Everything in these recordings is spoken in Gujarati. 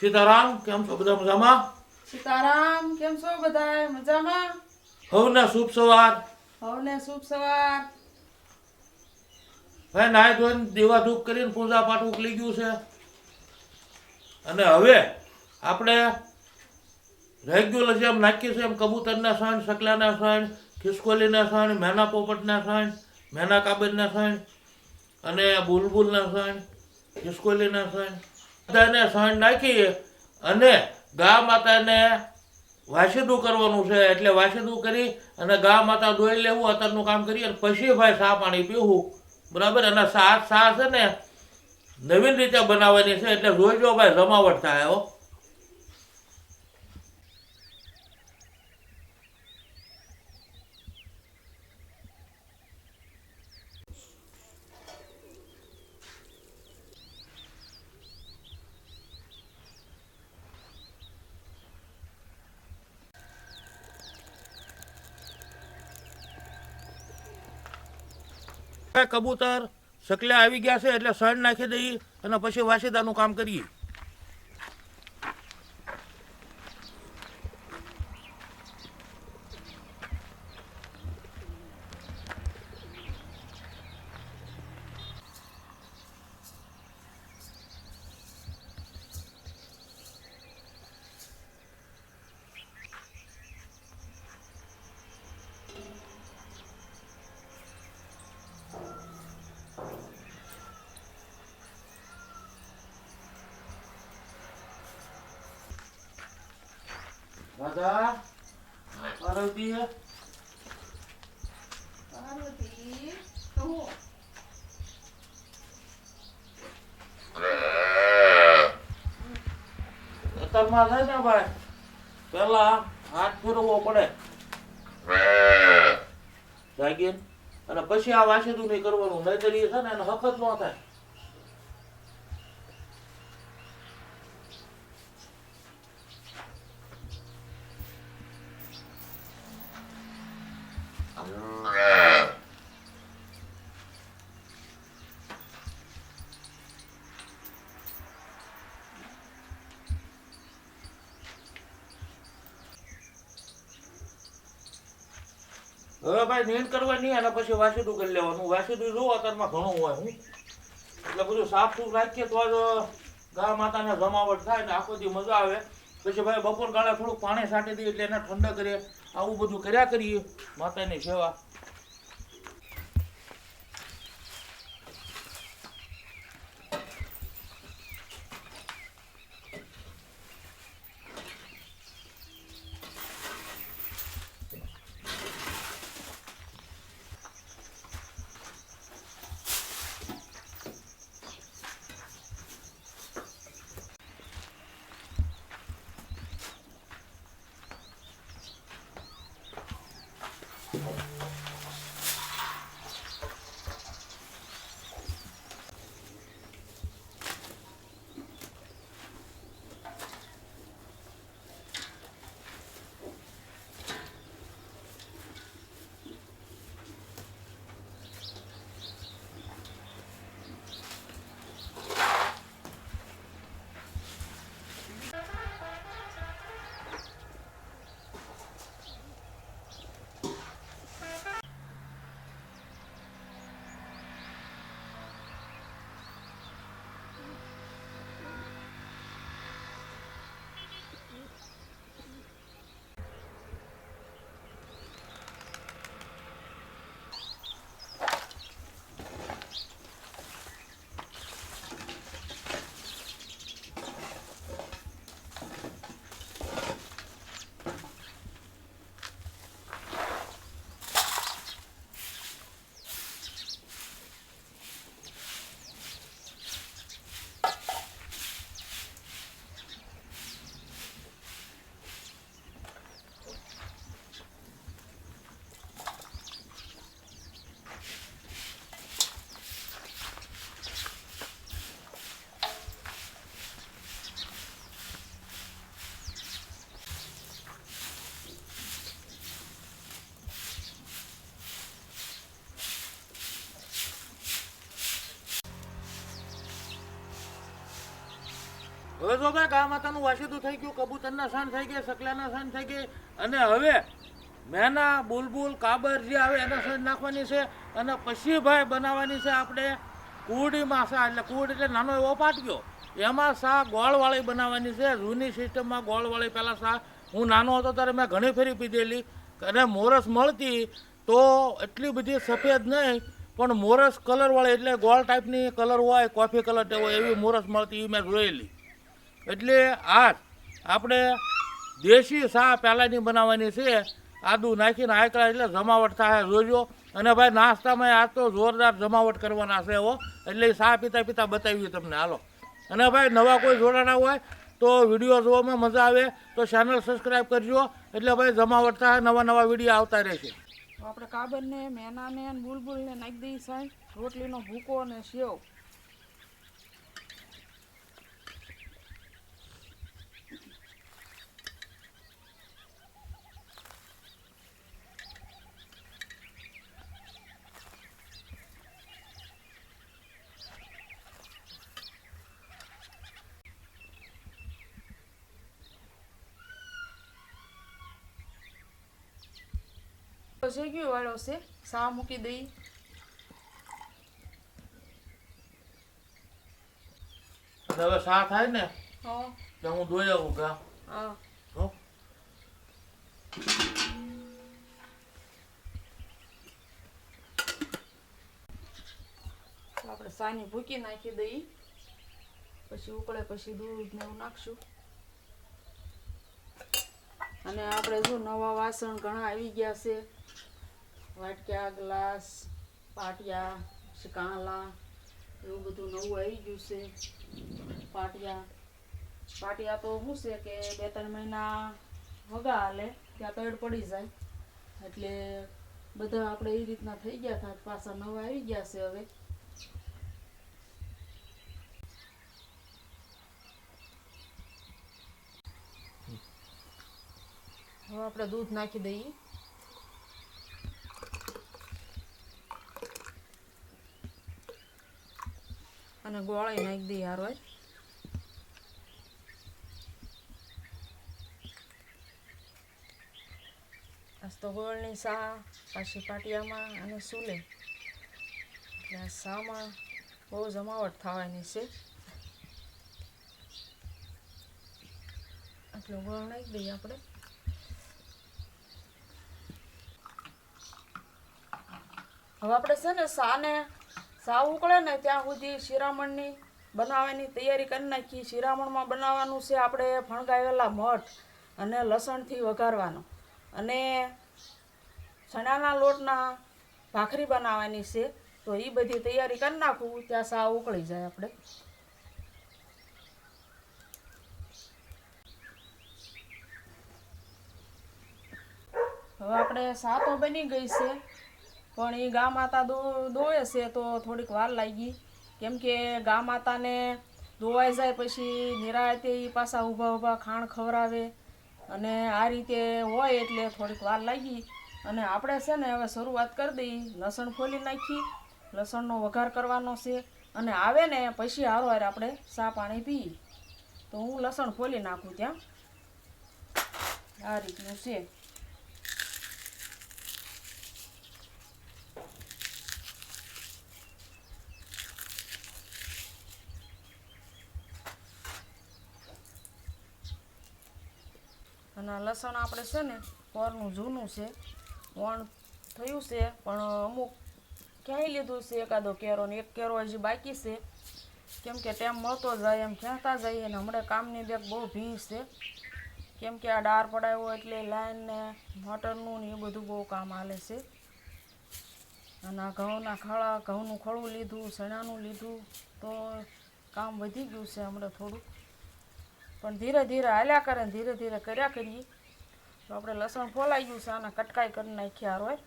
સીતારામ કેમ છો બધા મજામાં? સીતારામ કેમ છો બધા મજામાં? હવને શુભ સવાર. હવને શુભ સવાર. ભાઈ નાય ધોઈને દેવા ધૂપ કરીને પૂજા પાઠ ઉકલી ગયું છે. અને હવે આપણે રેગ્યુલર જેમ નાખીએ છીએ એમ કબૂતરના સાણ સકલાના સાણ ખિસકોલીના સાણ મેના પોપટના સાણ મેના કાબરના સાણ અને બુલબુલના સાણ ખિસકોલીના સાણ બધાને સાણ નાખીએ અને ગા માતાને વાસીદું કરવાનું છે. એટલે વાસીદું કરી અને ગા માતા ધોઈ લેવું અત્યારનું કામ કરીએ અને પછી ભાઈ સા પાણી પીવું. બરાબર? અને સા સા છે ને, નવીન રીતે બનાવવાની છે. એટલે જોઈજો ભાઈ જમાવટ થાય હો. કબૂતર સકલા આવી ગયા છે એટલે સણ નાખી દઈએ અને પછી વાસીદાનું કામ કરીએ. દાદા પાર્વતી પાર્વતી કહું અત્યારમાં થાય ને ભાઈ પેલા હાથ ફેરવવો પડે. જાગીને. અને પછી આ વાસીદું નહીં કરવાનું નહીતર એ છે ને એને હકત ન થાય. હવે ભાઈ નીંદ કરવાની અને પછી વાસીદું કરી લેવાનું. વાસીદું જો અત્યારમાં ઘણું હોય, હું એટલે બધું સાફ સૂફ રાખીએ તો જ ગા માતાને જમાવટ થાય ને આખો દી મજા આવે. પછી ભાઈ બપોર ગાળા થોડુંક પાણી છાંટી દઈએ એટલે એને ઠંડા કરીએ. આવું બધું કર્યા કરીએ, માતાની સેવા. હવે જો ભાઈ ગા માતાનું વાસીદું થઈ ગયું, કબૂતરના સાન થઈ ગયા, સકલાના સાન થઈ ગઈ અને હવે મેના, બુલબુલ, કાબર જે આવે એના સાન નાખવાની છે, અને પછી ભાઈ બનાવવાની છે આપણે કુરડીમાં સા એટલે કુડ એટલે નાનો એવો પાટક્યો. એમાં સા ગોળવાળી બનાવવાની છે, જૂની સિસ્ટમમાં ગોળવાળી પહેલાં સા હું નાનો હતો ત્યારે મેં ઘણી ફેરી પીધેલી, અને મોરસ મળતી તો એટલી બધી સફેદ નહીં, પણ મોરસ કલરવાળી એટલે ગોળ ટાઈપની કલર હોય કોફી કલર હોય એવી મોરસ મળતી એ મેં જોયેલી. એટલે આ આપણે દેશી સા પહેલાંની બનાવવાની છે. આદુ નાખીને આકડા એટલે જમાવટ થાય, જોજો. અને ભાઈ નાસ્તામાં આ તો જોરદાર જમાવટ કરવાના છે એવો એટલે સા પીતા પીતા બતાવ્યું તમને. હાલો. અને ભાઈ નવા કોઈ જોડાણા હોય તો વીડિયો જોવામાં મજા આવે, તો ચેનલ સબસ્ક્રાઈબ કરજો. એટલે ભાઈ જમાવટ થાય, નવા નવા વીડિયો આવતા રહેશે. આપણે કાબરને, મેનાને બુલબુલને નાખી દઈએ સાહેબ. રોટલીનો ભૂકો અને સેવ. ગયો વાળો છે? સા મૂકી દઈ. હવે સા થાય ને? હા. તો હું ધોઈ આવું તો આપણે સાની ભૂકી નાખી દઈ. પછી ઉકળે પછી દૂધ ને એવું નાખશું. અને આપણે જો નવા વાસણ ઘણા આવી ગયા છે. વાટક્યા, ગ્લાસ, પાટિયા પછી કાંલા એવું બધું નવું આવી ગયું છે. પાટિયા. પાટિયા તો શું છે કે બે ત્રણ મહિના વગા હાલે, ત્યાં પેડ પડી જાય. એટલે બધા આપણે એ રીતના થઈ ગયા હતા પાછા નવા આવી ગયા છે હવે. હવે આપણે દૂધ નાખી દઈએ. અને ગોળાઈ નાખી દઈએ હારો આજ તો ગોળની સા પાછી પાટિયામાં અને સુલે. એટલે સામાં બહુ જમાવટ થવાની છે. આટલો ગોળ નાખી દઈએ આપણે. હવે આપણે છે ને સાને સા ઉકળે ને ત્યાં સુધી શિરામણની બનાવવાની તૈયારી કરી નાખી. શિરામણમાં બનાવવાનું છે આપણે ફણગાવેલા મઠ અને લસણથી વઘારવાનો. અને ચણાના લોટના ભાખરી બનાવવાની છે. તો એ બધી તૈયારી કરી નાખું. ત્યાં સાવ ઉકળી જાય આપણે. હવે આપણે સા તો બની ગઈ છે. પણ એ ગા માતા દોવે છે તો થોડીક વાર લાગી. કેમ કે ગા માતાને દોવાઈ જાય પછી નિરાયતે એ પાછા ઊભા ઊભા ખાણ ખવડાવે. અને આ રીતે હોય એટલે થોડીક વાર લાગી. અને આપણે છે ને હવે શરૂઆત કરી દઈ. લસણ ફોલી નાખી. લસણનો વઘાર કરવાનો છે. અને આવે ને પછી હારો હારે આપણે સા પાણી પી. તો હું લસણ ફોલી નાખું ત્યાં. આ રીતનું છે. અને લસણ આપણે છે ને પોરનું જૂનું છે. વણ થયું છે, પણ અમુક ક્યાંય લીધું છે એકાદો કેરો ને એક કેરો હજી બાકી છે. કેમ કે ટાઈમ મળતો જાય, એમ ખેંચતા જઈએ ને હમણાં કામની બેગ બહુ ભીંસ છે. કેમ કે આ ડાર પડાવ્યો એટલે લાઈન ને મોટરનું ને એ બધું બહુ કામ હાલે છે. અને આ ઘઉંના ખળા, ઘઉંનું ખળું લીધું ચણાનું લીધું, તો કામ વધી ગયું છે હમણાં થોડું પણ ધીરે ધીરે હાલ્યા કરે ને ધીરે ધીરે કર્યા કરીએ તો આપણે લસણ ફોલાઈ ગયું છે, આના કટકાઈ કરી નાખ્યા હોય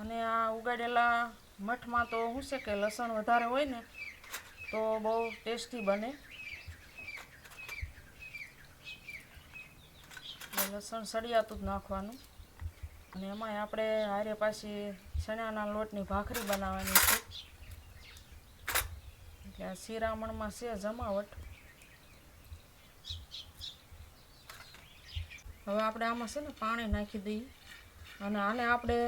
અને આ ઉગાડેલા મઠમાં તો શું છે કે લસણ વધારે હોય ને, તો બહુ ટેસ્ટી બને. લસણ સળિયાતું જ નાખવાનું. અને એમાંય આપણે હારે પાછી ચણાના લોટની ભાખરી બનાવવાની છે. એટલે આ શિરામણમાં છે જમાવટ. હવે આપણે આમાં છે ને પાણી નાખી દઈએ. અને આને આપણે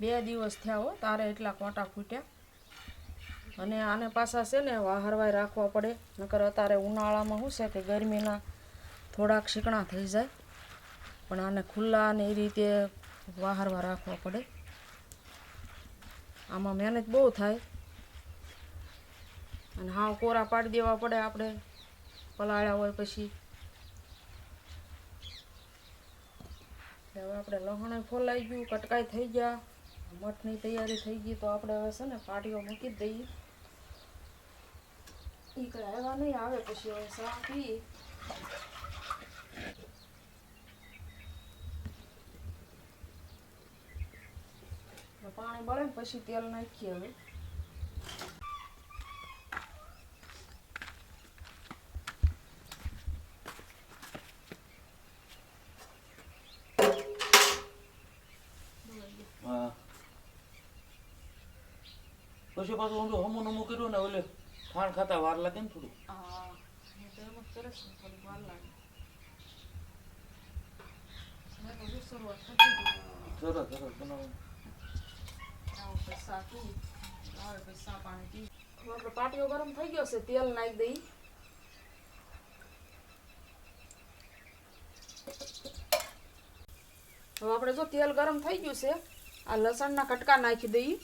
બે દિવસ થયા હો, તારે એટલા કોટા ફૂટ્યા અને આને પાછા છે ને વાહરવાય રાખવા પડે. નકર અત્યારે ઉનાળામાં શું છે કે ગરમીના થોડાક શીકણા થઈ જાય. પણ આને ખુલ્લા અને એ રીતે વાહરવા રાખવા પડે. આમાં મહેનત બહુ થાય. અને હાવ કોરા પાડી દેવા પડે આપણે. પલાળ્યા હોય પછી. હવે આપણે લહણ ફોલાઈ ગયું, કટકાઈ થઈ ગયા. મઠની તૈયારી થઈ ગઈ તો આપણે હવે છે ને પાટીઓ મૂકી જ દઈએ. એ કઈ આવ્યા નહીં, આવે પછી હવે પી પાણી બળે ને પછી તેલ નાખીએ હવે. પછી પાછું ઊંધું હમું નમું કર્યું ને ઓલે ખાણ ખાતા વાર લાગે ને થોડું. હા ને થોડીક વાર લાગે. સરસ સરસ બનાવો. આપણે પાટીઓ ગરમ થઈ ગયો છે, તેલ નાખી દઈ. હવે આપણે જો તેલ ગરમ થઈ ગયું છે, આ લસણના કટકા નાખી દઈએ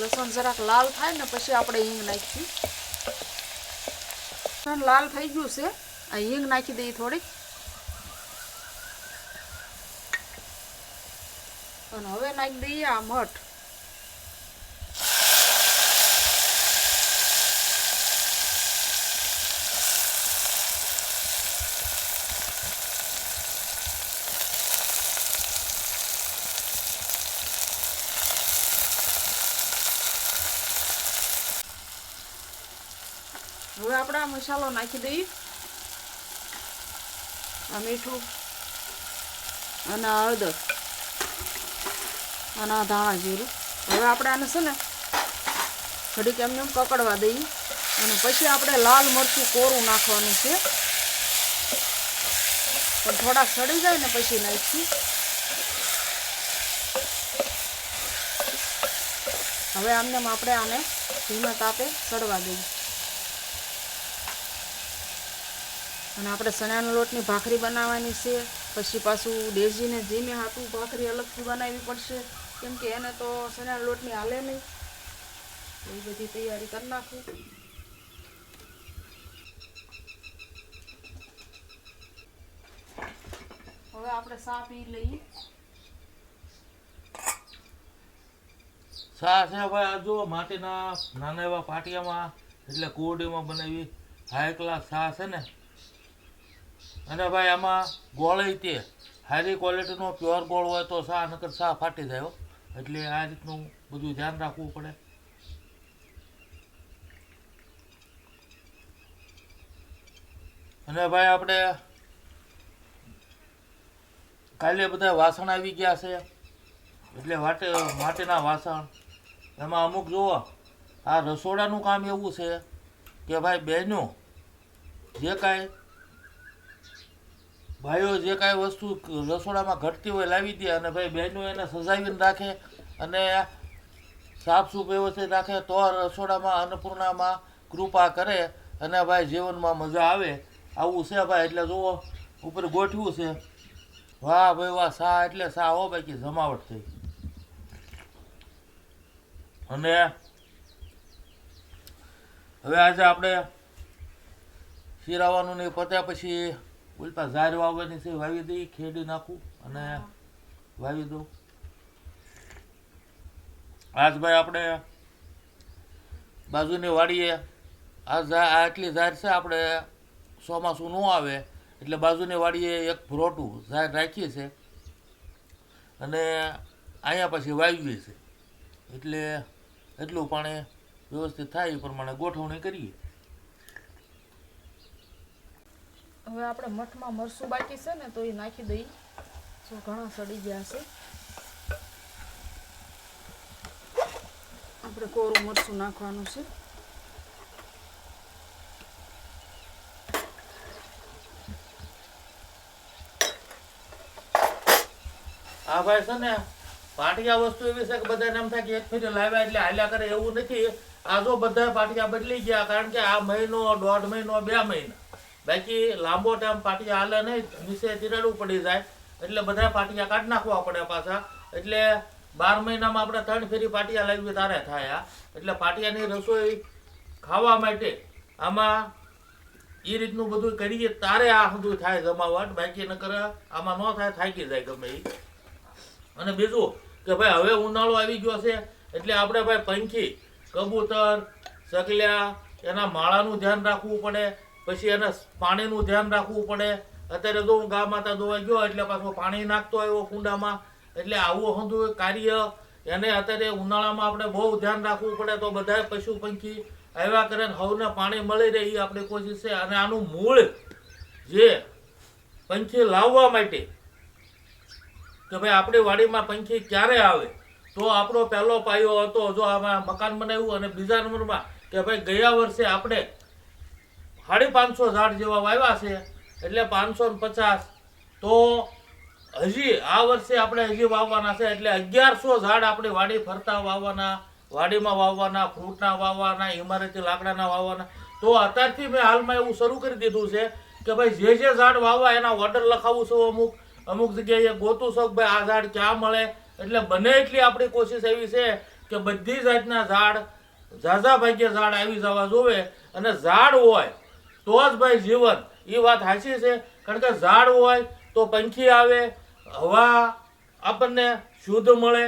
લસણ જરાક લાલ થાય ને પછી આપણે હિંગ નાખી. લસણ લાલ થઈ ગયું છે. આ હિંગ નાખી દઈએ થોડીક. અને હવે નાખી દઈએ આ મઠ હવે આપણે આ મસાલો નાખી દઈએ આ મીઠું અને હળદર અને આ ધાણા જીરું. હવે આપણે આને છે ને થોડીક એમને પકડવા દઈએ. અને પછી આપણે લાલ મરચું કોરું નાખવાનું છે. પણ થોડાક સડી જાય ને પછી નાખી હવે આમને આપણે આને ધીમા તાપે સડવા દઈએ. અને આપણે ચણાના લોટની ભાખરી બનાવવાની છે. પછી પાછું ડેઝીને ધીમે હાથું ભાખરી અલગથી બનાવવી પડશે. કેમ કે એને તો ચણાના લોટની હાલે નહીં. એ બધી તૈયારી કરી નાખું. હવે આપણે પી લઈએ. શા છે ભાઈ, આ જો માટીના નાના એવા પાટિયામાં, એટલે કોરડીમાં બનાવી. હાઈ ક્લાસ સા છે ને. અને ભાઈ આમાં ગોળ તે હારી ક્વોલિટીનો પ્યોર ગોળ હોય તો શા નકર શા ફાટી જાય એટલે આ રીતનું બધું ધ્યાન રાખવું પડે. અને ભાઈ આપણે કાલે બધા વાસણ આવી ગયા છે. એટલે વાટે, માટીના વાસણ. એમાં અમુક જુઓ, આ રસોડાનું કામ એવું છે કે ભાઈ બહેનો જે કાંઈ ભાઈઓ જે કાંઈ વસ્તુ રસોડામાં ઘટતી હોય લાવી દે અને ભાઈ બહેનો એને સજાવીને રાખે અને સાફ સૂફ વ્યવસ્થિત રાખે તો રસોડામાં અન્નપૂર્ણામાં કૃપા કરે અને ભાઈ જીવનમાં મજા આવે. આવું છે ભાઈ, એટલે જુઓ, ઉપર ગોઠવું છે. વાહ ભાઈ વાહ, સા એટલે સા, હો બાકી જમાવટ થઈ. અને હવે આજે આપણે શિરાવાનું ને પત્યા પછી ઉલટા ઝાર વાવવાની છે વાવી દઈ ખેડી નાખું અને વાવી દઉં. આજ ભાઈ આપણે બાજુની વાડીએ આ આટલી ઝાર છે આપણે ચોમાસું ન આવે એટલે બાજુની વાડીએ એક ભરોટું ઝાડ રાખીએ છે અને અહીંયા પછી વાવીએ છે. એટલે એટલું પાણી વ્યવસ્થિત થાય એ પ્રમાણે ગોઠવણી કરીએ. હવે આપણે મઠમાં મરસું બાકી છે ને તો એ નાખી દઈ જો ઘણા સડી ગયા છે. આપણે કોરું મરસું નાખવાનું છે. આ ભાઈ છે ને, પાટિયા વસ્તુ એવી છે કે બધાને એમ થાય કે એક ફેરે લાવ્યા એટલે હાલ્યા કરે એવું નથી. આ જો બધા પાટિયા બદલી ગયા કારણ કે આ મહિનો, દોઢ મહિનો, બે મહિના. બાકી લાંબો ટાઈમ પાટિયા હાલે નહીં, નીચે તિરાડું પડી જાય. એટલે બધા પાટિયા કાઢી નાખવા પડે પાછા. એટલે બાર મહિનામાં આપણે ત્રણ ફેરી પાટિયા લાવી તારે થાય એટલે પાટિયાની રસોઈ ખાવા માટે આમાં એ રીતનું બધું કરીએ, તારે આ બધું થાય જમાવટ. બાકી નકર આમાં ન થાય, થાકી જાય ગમે એ અને બીજું કે ભાઈ, હવે ઉનાળો આવી ગયો છે, એટલે આપણે ભાઈ પંખી, કબૂતર સગલ્યા એના માળાનું ધ્યાન રાખવું પડે. પછી એને પાણીનું ધ્યાન રાખવું પડે. અત્યારે તો હું ગા માતા ધોવા ગયો, એટલે પાછો પાણી નાખતો આવ્યો કુંડામાં. એટલે આવું હતું કાર્ય. એને અત્યારે ઉનાળામાં આપણે બહુ ધ્યાન રાખવું પડે તો બધા પશુ પંખી આવ્યા કરે હવને પાણી મળી રહે એ આપણી કોશિશ છે. અને આનું મૂળ જે પંખી લાવવા માટે કે ભાઈ આપણી વાડીમાં પંખી ક્યારે આવે? તો આપણો પહેલો પાયો હતો, જો આમાં મકાન બનાવ્યું અને બીજા નંબરમાં કે ભાઈ ગયા વર્ષે આપણે સાડી પાંચસો ઝાડ જેવા વાવ્યા છે, એટલે પાંચસો ને પચાસ. તો હજી આ વર્ષે આપણે હજી વાવવાના છે, એટલે અગિયારસો ઝાડ આપણે વાડી ફરતા વાવવાના, વાડીમાં વાવવાના, ફ્રૂટના વાવવાના ઇમારતી લાકડાના વાવવાના. તો અત્યારથી મેં હાલમાં એવું શરૂ કરી દીધું છે કે ભાઈ જે જે ઝાડ વાવવા એના ઓર્ડર લખાવું છું અમુક અમુક જગ્યાએ ગોતું છું ભાઈ આ ઝાડ ક્યાં મળે. એટલે બને એટલી આપણી કોશિશ એવી છે કે બધી જાતના ઝાડ, ઝાઝા ભાગ્ય ઝાડ આવી જવા જોવે. અને ઝાડ હોય તો જ ભાઈ જીવન. એ વાત સાચી છે. કારણ કે ઝાડ હોય તો પંખી આવે, હવા આપણને શુદ્ધ મળે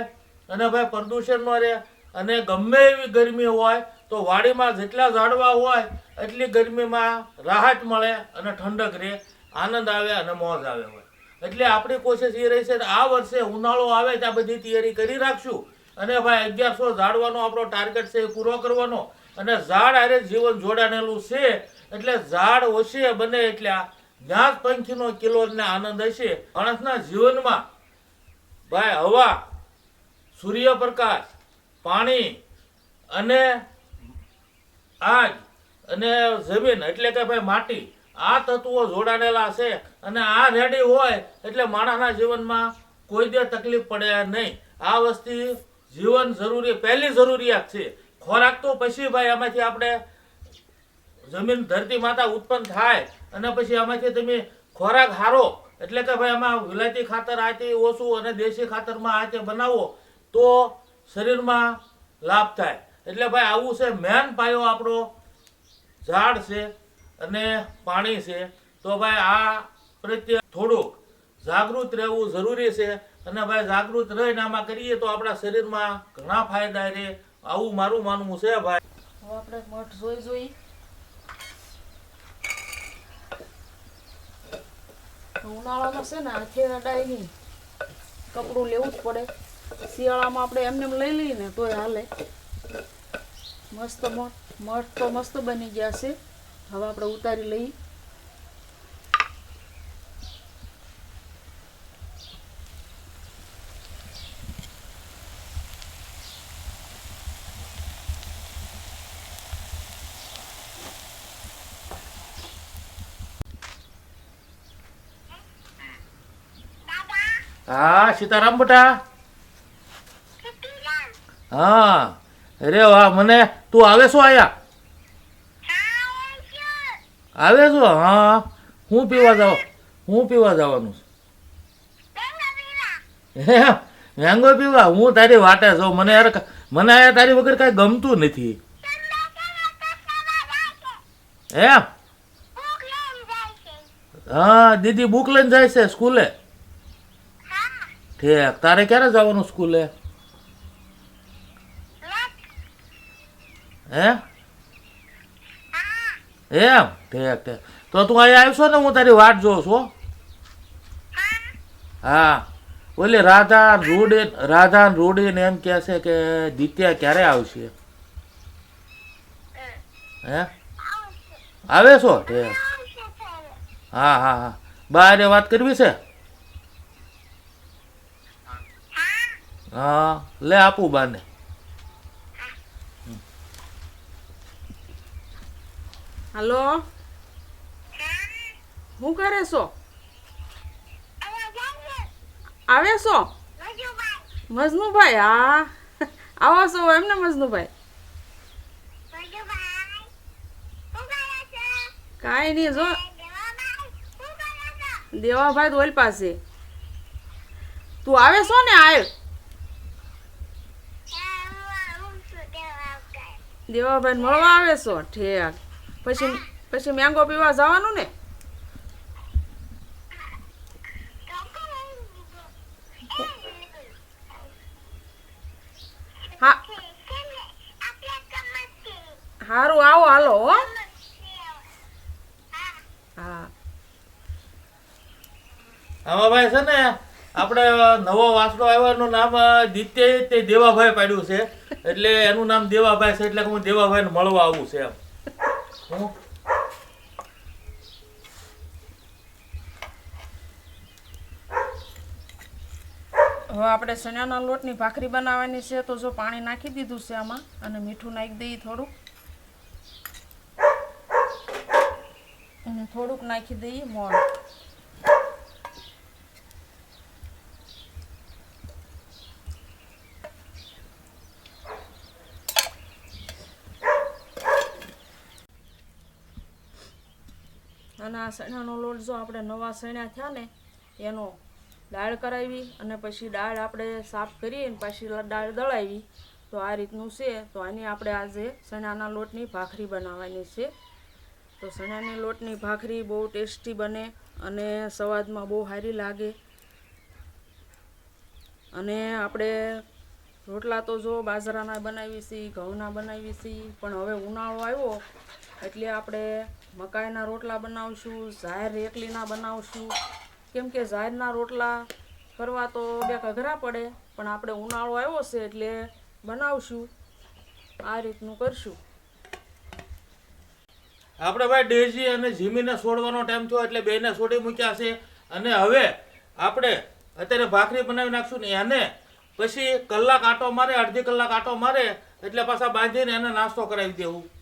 અને ભાઈ પ્રદૂષણ ન રહે. અને ગમે એવી ગરમી હોય તો વાડીમાં જેટલા ઝાડવા હોય એટલી ગરમીમાં રાહત મળે અને ઠંડક રહે, આનંદ આવે અને મોજ આવે હોય. એટલે આપણી કોશિશ એ રહી છે કે આ વર્ષે ઉનાળો આવે ત્યાં બધી તૈયારી કરી રાખશું. અને ભાઈ અગિયારસો ઝાડવાનો આપણો ટાર્ગેટ છે એ પૂરો કરવાનો. અને ઝાડ આરે જીવન જોડાણેલું છે. એટલે ઝાડ ઓછે બને એટલે જ્યાં જ પંખીનો કિલો આનંદ હશે. માણસના જીવનમાં ભાઈ હવા, સૂર્યપ્રકાશ, પાણી અને આગ અને જમીન એટલે કે ભાઈ માટી, આ તત્વો જોડાયેલા છે અને આ રેડી હોય એટલે માણસના જીવનમાં કોઈ દે તકલીફ પડે નહીં. આ વસ્તુ જીવન જરૂરી, પહેલી જરૂરિયાત છે. ખોરાક તો પછી ભાઈ આમાંથી આપણે જમીન ધરતી માતા ઉત્પન્ન થાય અને પછી આમાંથી તમે ખોરાક હારો, એટલે કે ભાઈ આમાં વિલાયતી ખાતર આ તે ઓછું અને દેશી ખાતરમાં આ તે બનાવો, તો શરીરમાં લાભ થાય. એટલે ભાઈ આવું છે, મેન પાયો આપણો ઝાડ છે અને પાણી છે. તો ભાઈ આ પ્રત્યે થોડુંક જાગૃત રહેવું જરૂરી છે અને ભાઈ જાગૃત રહીને આમાં કરીએ તો આપણા શરીરમાં ઘણા ફાયદા રહે. આવું મારું માનવું છે ભાઈ. આપણે મઠ જોઈ જોઈ. ઉનાળામાં છે ને હાથે અડાય નહીં કપડું લેવું જ પડે. શિયાળામાં આપણે એમને એમ લઈ લઈએ ને તોય હાલે. મસ્ત મઠ મઠ તો મસ્ત બની ગયા છે. હવે આપણે ઉતારી લઈએ હા સીતારામ બેટા? હા. અરે વાહ, મને તું આવે છો આયા? આવે છો હા. હું પીવા જાવ હું પીવા જવાનું છું. હે, મેંગો પીવા? હું તારી વાટે છું. મને યાર મને આયા તારી વગર કાંઈ ગમતું નથી. એમ? હા, દીદી બુક લઈને જાય છે સ્કૂલે. ઠીક તારે ક્યારે જવાનું સ્કૂલે? હે? એમ? ઠીક ઠીક. તો તું અહીંયા આવશો ને, હું તારી વાટ જોઉં છું, હા. ઓલે રાધા રૂડી રાધા રૂડીને એમ કહે છે કે દિત્યા ક્યારે આવશે? હે? આવે છો? ઠેક. હા હા હા. બારે વાત કરવી છે? હા, લે આપું બાને. હલો? હું કરે છો? આવે છો? મજનુભાઈ, હા. આવો છો એમને મજનુભાઈ? કાંઈ નહીં, જો. દેવાભાઈ ઓલ પાસે. તું આવે છો ને આવ દેવાભાઈ મળવા આવે છો ઠેક. પછી પછી મેંગો પીવા જવાનું ને? હા. સારું આવો, હાલો, હો. હા. આમાં છે ને, આપણે નવો વાસડો આવ્યો એનું નામ દિત્ય તે દેવાભાઈ પાડ્યું છે. એટલે એનું નામ દેવાભાઈ છે, એટલે હું દેવાભાઈને મળવા આવું છે એમ. હવે આપણે ચણાના લોટની ભાખરી બનાવવાની છે, તો જો પાણી નાખી દીધું છે આમાં, અને મીઠું નાખી દઈએ થોડુંક. અને થોડુંક નાખી દઈએ મોણ. આ સણાનો લોટ જો આપણે નવા સણ્યા થયા ને, એનો દાળ કરાવી અને પછી દાળ આપણે સાફ કરી અને પછી દાળ દળાવી, તો આ રીતનું છે. તો આની આપણે આજે સણાના લોટની ભાખરી બનાવવાની છે. તો સણાની લોટની ભાખરી બહુ ટેસ્ટી બને અને સ્વાદમાં બહુ સારી લાગે. અને આપણે રોટલા તો જો બાજરાના બનાવી છીએ ઘઉંના બનાવી છીએ પણ હવે ઉનાળો આવ્યો એટલે આપણે મકાઈના રોટલા બનાવશું ઝાર એકલીના બનાવશું. કેમ કે ઝારના રોટલા કરવા તો બે ઘઘરા પડે, પણ આપણે ઉનાળો આવ્યો છે એટલે બનાવશું. આ રીતનું કરશું. આપણે ભાઈ ડેઝી અને જીમીને છોડવાનો ટાઈમ થયો એટલે બેને છોડી મૂક્યા છે. અને હવે આપણે અત્યારે ભાખરી બનાવી નાખશું ને એને પછી કલાક આટો મારે, અડધી કલાક આટો મારે, એટલે પાછા બાંધીને એને નાસ્તો કરાવી દેવું.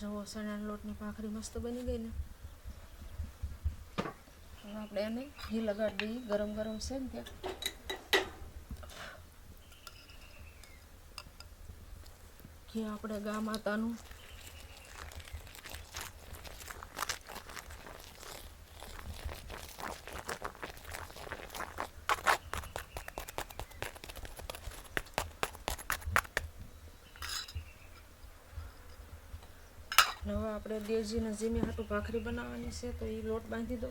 જો ચણાના લોટની ભાખરી મસ્ત બની ગઈ ને. હવે આપણે એને ઘી લગાડી દઈએ, ગરમ ગરમ છે ને ત્યાં. ઘી આપણે ગા માતાનું આપણે દેવજીને જીમી હાટું ભાખરી બનાવવાની છે, તો એ લોટ બાંધી દો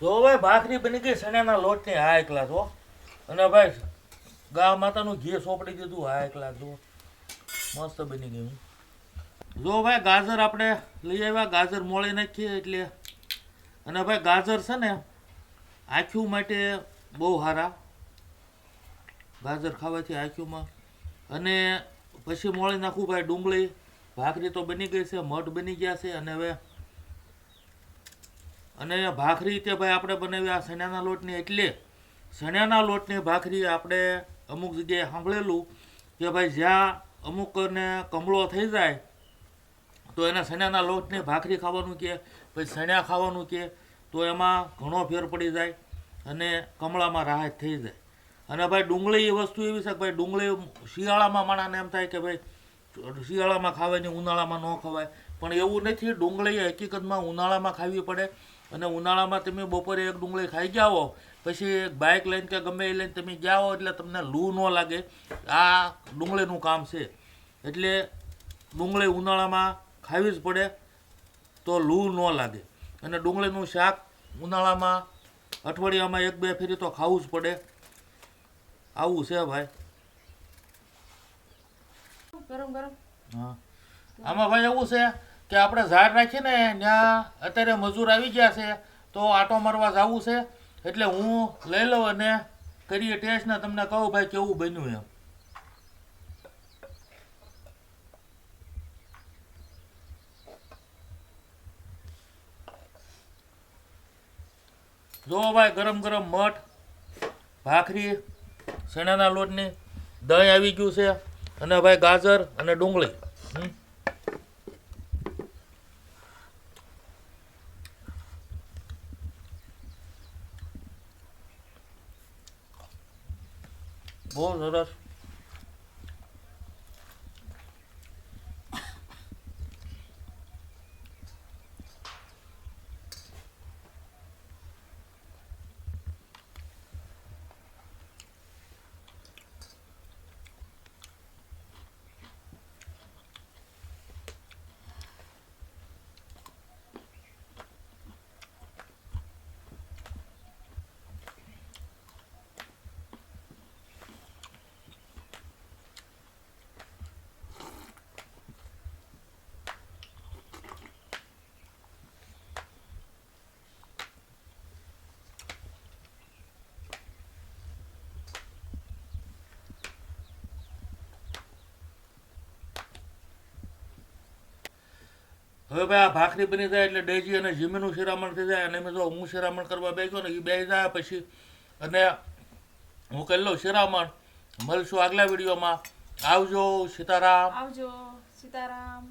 જો ભાઈ, ભાખરી બની ગઈ સણાના લોટની હા એકલા જો અને ભાઈ, ગા માતાનું ઘી સોપડી દીધું, હા એકલા જો મસ્ત બની ગયું જો ભાઈ, ગાજર આપણે લઈ આવ્યા, ગાજર મોળી નાખીએ એટલે. અને ભાઈ, ગાજર છે ને, આંખ્યું માટે બહુ સારા ગાજર ખાવાથી આંખ્યુંમાં. અને પછી મોળી નાખું ભાઈ ડુંગળી. ભાખરી તો બની ગઈ છે, મઠ બની ગયા છે અને હવે અને ભાખરી તે ભાઈ આપણે બનાવી, આ સણિયાના લોટની એટલે સણિયાના લોટની ભાખરી આપણે અમુક જગ્યાએ સાંભળેલું કે ભાઈ જ્યાં અમુકને કમળો થઈ જાય તો એને સણિયાના લોટની ભાખરી ખાવાનું કે, પછી સણિયા ખાવાનું કે, તો એમાં ઘણો ફેર પડી જાય અને કમળામાં રાહત થઈ જાય. અને ભાઈ ડુંગળી એ વસ્તુ એવી છે ભાઈ ડુંગળી શિયાળામાં માણસને એમ થાય કે ભાઈ શિયાળામાં ખાવાય ને ઉનાળામાં ન ખવાય. પણ એવું નથી, ડુંગળી હકીકતમાં ઉનાળામાં ખાવી પડે. અને ઉનાળામાં તમે બપોરે એક ડુંગળી ખાઈ જાઓ, પછી એક બાઇક લઈને કે ગમે એ લઈને તમે જાઓ એટલે તમને લૂ ન લાગે. આ ડુંગળીનું કામ છે. એટલે ડુંગળી ઉનાળામાં ખાવી જ પડે, તો લૂ ન લાગે. અને ડુંગળીનું શાક ઉનાળામાં અઠવાડિયામાં એક બે ફેરી તો ખાવું જ પડે. આવું છે ભાઈ. ગરમ ગરમ. હા. આમાં ભાઈ એવું છે કે આપણે ઝાડ રાખીએ ને ત્યાં અત્યારે મજૂર આવી ગયા છે તો આટો મારવા જવું છે. એટલે હું લઈ લઉં અને કરીએ ટેસ્ટ ને તમને કહું ભાઈ કેવું બન્યું એમ. જો ભાઈ ગરમ ગરમ મઠ ભાખરી ચણાના લોટને દહીં આવી ગયું છે અને ભાઈ ગાજર અને ડુંગળી. બહુ સરસ હવે ભાઈ આ ભાખરી બની જાય એટલે ડેજી અને જીમીનું શિરામણ થઈ જાય અને મેં જો હું શિરામણ કરવા બેસ્યો ને એ બે જાય પછી. અને હું કરી લઉં શિરામણ. મળશું આગલા વિડીયોમાં. આવજો, સીતારામ. આવજો, સીતારામ.